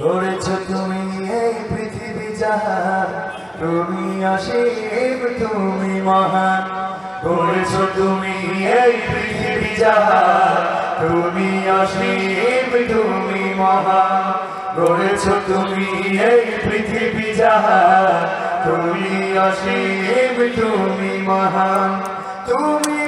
গড়েছ তুমি এই পৃথিবী জাহান তুমি অসীম, তুমি মহান। গড়েছ তুমি এই পৃথিবী জাহান তুমি অসীম, তুমি মহান। গড়েছ তুমি এই পৃথিবী জাহান তুমি অসীম, তুমি মহান। তুমি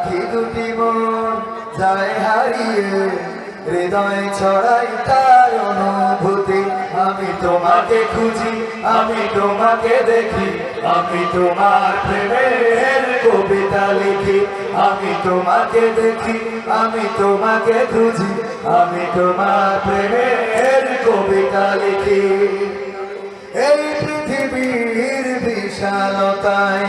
আখি দুটি মন যায় হারিয়ে, হৃদয় ছড়াই তার অনুভূতি। আমি তোমাকে খুঁজি, আমি তোমাকে দেখি, আমি তোমার প্রেমের কবিতা লিখি। আমি তোমাকে দেখি, আমি তোমাকে খুঁজি, আমি তোমার প্রেমের কবিতা লিখি। এই পৃথিবীর বিশালতায়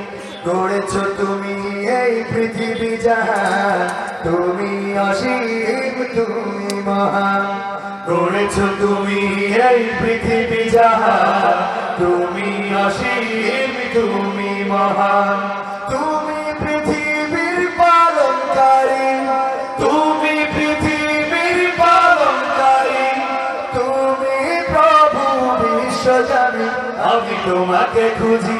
গড়েছ তুমি এই পৃথিবী জাহান তুমি অসীম, তুমি মহান। গড়েছ তুমি এই পৃথিবী জাহান তুমি অসীম, তুমি মহান। তুমি পৃথিবীর পালনকারী, তুমি পৃথিবীর পালনকারী। তুমি প্রভু, বিশ্বজানি, আমি তোমাকে খুঁজি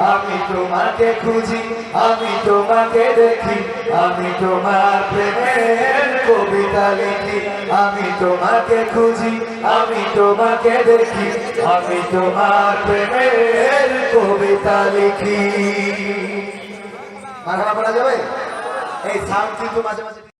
আমি তোমাকে খুঁজি, আমি তোমাকে দেখি, আমি তোমার প্রেমের কবিতা লিখি। আমি তোমাকে খুঁজি, আমি তোমাকে দেখি, আমি তোমার প্রেমের কবিতা লিখি। মারা যাবে? এই সাউন্ড কিন্তু মাঝে মাঝে